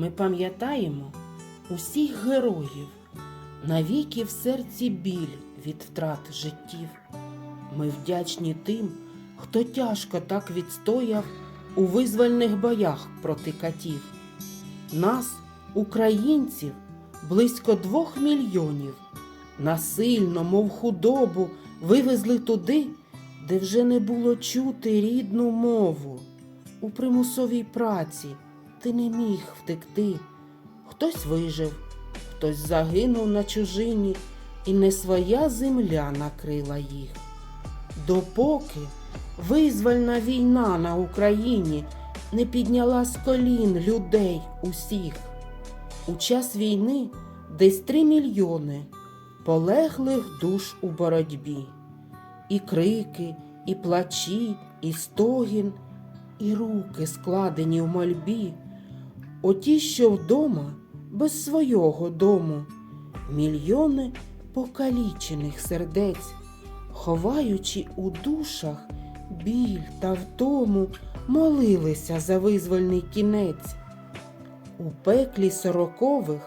ми пам'ятаємо усіх героїв, навіки в серці біль від втрат життів. Ми вдячні тим, хто тяжко так відстояв у визвольних боях проти катів. Нас, українців, близько двох мільйонів, насильно, мов худобу, вивезли туди, де вже не було чути рідну мову. У примусовій праці ти не міг втекти. Хтось вижив, хтось загинув на чужині, і не своя земля накрила їх. Допоки визвольна війна на Україні не підняла з колін людей усіх. У час війни десь три мільйони полеглих душ у боротьбі. І крики, і плачі, і стогін, і руки складені в мольбі. Оті, що вдома, без свого дому, мільйони покалічених сердець, ховаючи у душах біль та втому, молилися за визвольний кінець. У пеклі сорокових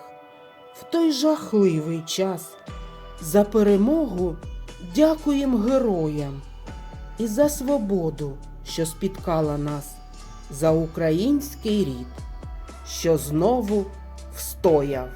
в той жахливий час за перемогу дякуєм героям і за свободу, що спіткала нас, за український рід, що знову встояв.